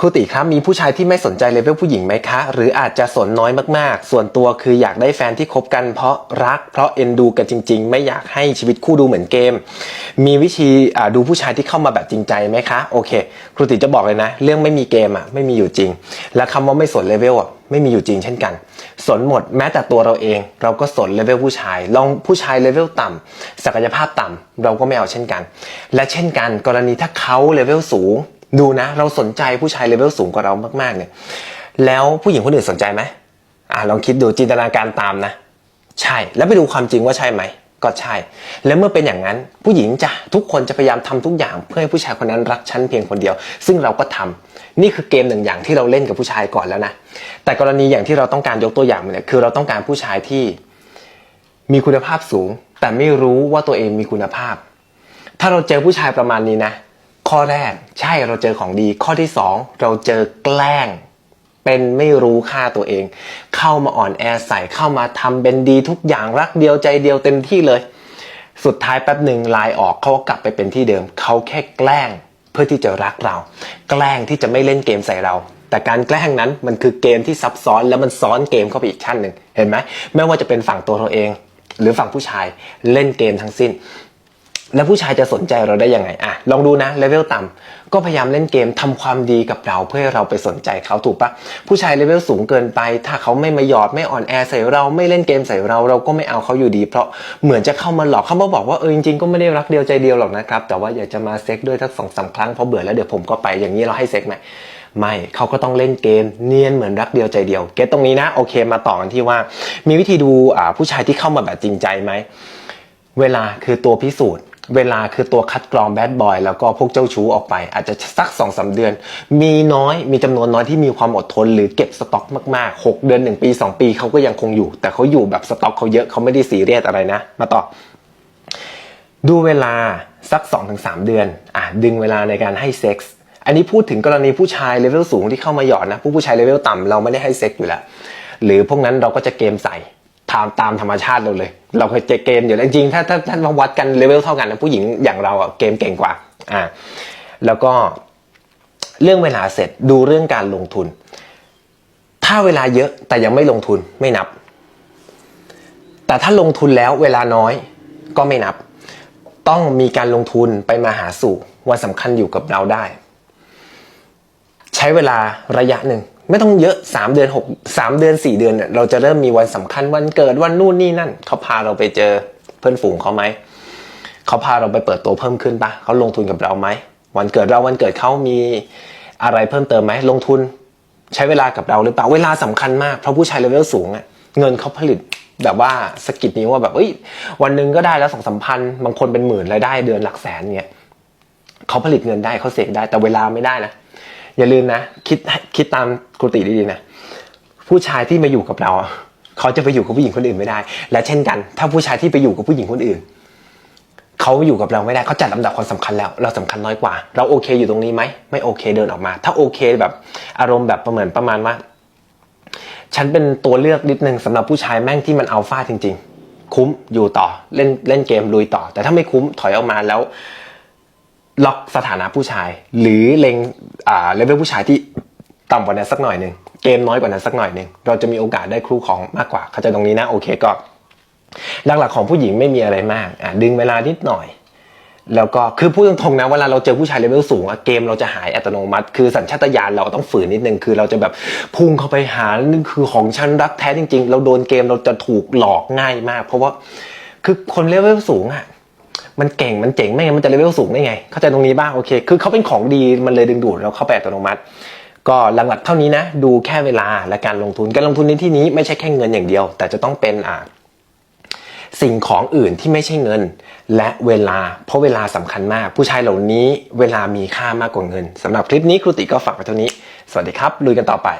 ครูติครับมีผู้ชายที่ไม่สนใจเลเวลผู้หญิงไหมคะ หรืออาจจะสนน้อยมากๆ ส่วนตัวคืออยากได้แฟนที่คบกันเพราะรัก เพราะเอ็นดูกันจริง ๆ ไม่อยากให้ชีวิตคู่ดูเหมือนเกม มีวิธีดูผู้ชายที่เข้ามาแบบจริงใจไหมคะโอเค ครูติจะบอกเลยนะ เรื่องไม่มีเกมอะไม่มีอยู่จริง และคำว่าไม่สนเลเวลอะไม่มีอยู่จริงเช่นกัน สนหมดแม้แต่ตัวเราเอง เราก็สนเลเวลผู้ชาย ลองผู้ชายเลเวลต่ำศักยภาพต่ำเราก็ไม่เอาเช่นกัน และเช่นกัน กรณีถ้าเขาเลเวลสูง ดูนะ เราสนใจผู้ชายเลเวลสูงกว่าเรามากๆ เนี่ย แล้วผู้หญิงคนอื่นสนใจไหมอ่าลองคิดดูจินตนาการตามนะ ใช่ แล้วไปดูความจริงว่าใช่ไหมก็ใช่ แล้วเมื่อเป็นอย่างนั้นผู้หญิงจะทุกคนจะพยายามทำทุกอย่าง เพื่อให้ผู้ชายคนนั้นรักฉันเพียงคนเดียว ซึ่งเราก็ทำนี่คือเกมหนึ่งอย่างที่เราเล่นกับผู้ชายก่อนแล้วนะ แต่กรณีอย่างที่เราต้องการยกตัวอย่างเนี่ยคือเราต้องการผู้ชายที่มีคุณภาพสูง แต่ไม่รู้ว่าตัวเองมีคุณภาพ ถ้าเราเจอผู้ชายประมาณนี้นะ ข้อแรกใช่เราเจอของดี ข้อที่สองเราเจอแกล้ง เป็นไม่รู้ค่าตัวเอง เข้ามาอ่อนแอใส่เข้ามาทำเป็นดีทุกอย่างรักเดียวใจเดียวเต็มที่เลย สุดท้ายแป๊บหนึ่งลายออกเขาก็กลับไปเป็นที่เดิม เขาแค่แกล้งเพื่อที่จะรักเรา แกล้งที่จะไม่เล่นเกมใส่เราแต่การแกล้งนั้นมันคือเกมที่ซับซ้อนแล้วมันซ้อนเกมเข้าไปอีกชั้นหนึ่งเห็นไหมไม่ว่าจะเป็นฝั่งตัวเราเอง หรือฝั่งผู้ชายเล่นเกมทั้งสิ้น แล้วผู้ชายจะสนใจเราได้ยังไงอะลองดูนะเลเวลต่ำก็พยายามเล่นเกมทำความดีกับเราเพื่อให้เราไปสนใจเขาถูกปะผู้ชายเลเวลสูงเกินไป ถ้าเขาไม่มาหยอดไม่อ่อนแอใส่เราไม่เล่นเกมใส่เราเราก็ไม่เอาเขาอยู่ดี เพราะเหมือนจะเข้ามาหลอกเขามาบอกว่าเออจริงๆก็ไม่ได้รักเดียวใจเดียวหรอกนะครับแต่ว่าอยากจะมาเซ็กด้วยทักสองสามครั้งเพอเบื่อแล้วเดี๋ยวผมก็ไปอย่างนี้เราให้เซ็กไหมไม่เขาก็ต้องเล่นเกมเนียนเหมือนรักเดียวใจเดียว เก็ตตรงนี้นะโอเคมาต่อกันที่ว่า มีวิธีดูผู้ชายที่เข้ามาแบบจริงใจไหมเวลาคือตัวพิสูจน์ เวลาคือตัวคัดกรองแบดบอยแล้วก็พวกเจ้าชู้ออกไป อาจจะสัก2อสเดือน มีน้อยมีจำนวนน้อยที่มีความอดทน หรือเก็บสต็อกมากๆ 6 เดือน 1 ปี 2 ปีเขาก็ยังคงอยู่ แต่เขาอยู่แบบสต็อกเขาเยอะเขาไม่ได้ซีเรียสอะไรนะ มาต่อ ดูเวลาสัก 2-3 เดือนอะดึงเวลาในการให้เซ็กส์อันนี้พูดถึงกรณีผู้ชายเลเวลสูงที่เข้ามาหยอดนะผู้ผู้ชายเลเวลต่ำเราไม่ได้ให้เซ็กส์อยู่แล้วหรือพวกนั้นเราก็จะเกมใส่ ตามตามธรรมชาติเราเลย เราเคยเจอเกมอยู่แล้วจริงถ้าถ้าถ้ามาวัดกันเลเวลเท่ากันนะผู้หญิงอย่างเราอะเกมเก่งกว่าอ่า แล้วก็เรื่องเวลาเสร็จดูเรื่องการลงทุน ถ้าเวลาเยอะแต่ยังไม่ลงทุนไม่นับ แต่ถ้าลงทุนแล้วเวลาน้อยก็ไม่นับ ต้องมีการลงทุนไปมาหาสู่วันสำคัญอยู่กับเราได้ ใช้เวลาระยะหนึ่ง ไม่ต้องเยอะ 3 เดือน 6 3 เดือน 4 เดือนเนี่ยเราจะเริ่มมีวันสำคัญวันเกิดวันนู่นนี่นั่นเขาพาเราไปเจอเพื่อนฝูงเขาไหมเขาพาเราไปเปิดตัวเพิ่มขึ้นปะเขาลงทุนกับเราไหมวันเกิดเราวันเกิดเขามีอะไรเพิ่มเติมไหมลงทุนใช้เวลากับเราหรือเปล่าเวลาสำคัญมากเพราะผู้ชายเลเวลสูงอะเงินเขาผลิตแบบว่าสกิดนิ้ว่าแบบเอ้ยวันหนึ่งก็ได้แล้วสองสามพันบางคนเป็นหมื่นรายได้เดือนหลักแสนเนี่ยเขาผลิตเงินได้เขาเสกได้แต่เวลาไม่ได้นะ อย่าลืมนะ คิดคิดตามครูติดีๆนะ ผู้ชายที่มาอยู่กับเราเขาจะไปอยู่กับผู้หญิงคนอื่นไม่ได้ และเช่นกัน ถ้าผู้ชายที่ไปอยู่กับผู้หญิงคนอื่นเขาอยู่กับเราไม่ได้เขาจัดลำดับความสำคัญแล้ว เราสำคัญน้อยกว่า เราโอเคอยู่ตรงนี้ไหมไม่โอเคเดินออกมา ถ้าโอเคแบบอารมณ์แบบประเมินประมาณว่า ฉันเป็นตัวเลือกนิดนึงสำหรับผู้ชายแม่งที่มันเอาฟาจริง ๆ คุ้มอยู่ต่อเล่นเล่นเกมลุยต่อ แต่ถ้าไม่คุ้มถอยออกมาแล้ว ล็อกสถานะผู้ชาย หรือเลงอ่าเลเวลผู้ชายที่ต่ำกว่านั้นสักหน่อยหนึ่งเกมน้อยกว่านั้นสักหน่อยหนึ่งเราจะมีโอกาสได้ครูของมากกว่า เข้าใจตรงนี้นะโอเคก็หลักๆของผู้หญิงไม่มีอะไรมากอะดึงเวลานิดหน่อย แล้วก็คือพูดตรงๆนะเวลาเราเจอผู้ชายเลเวลสูงอะเกมเราจะหายอัตโนมัติ คือสัญชาตญาณเราต้องฝืนนิดนึงคือเราจะแบบพุ่งเข้าไปหานี่คือของฉันรักแท้จริง ๆ เราโดนเกมเราจะถูกหลอกง่ายมาก เพราะว่าคือคนเลเวลสูงอะ มันเก่งมันเจ๋งไม่งั้นมันจะเลเวลสูงได้ไง เข้าใจตรงนี้บ้างโอเค คือเขาเป็นของดีมันเลยดึงดูดเราเข้าไปอัตโนมัติ ก็หลักๆเท่านี้นะ ดูแค่เวลาและการลงทุนการลงทุนในที่นี้ไม่ใช่แค่เงินอย่างเดียว แต่จะต้องเป็นอ่าสิ่งของอื่นที่ไม่ใช่เงิน และเวลา เพราะเวลาสำคัญมาก ผู้ชายเหล่านี้เวลามีค่ามากกว่าเงินสำหรับคลิปนี้ครูติก็ฝากไว้เท่านี้ สวัสดีครับลุยกันต่อไป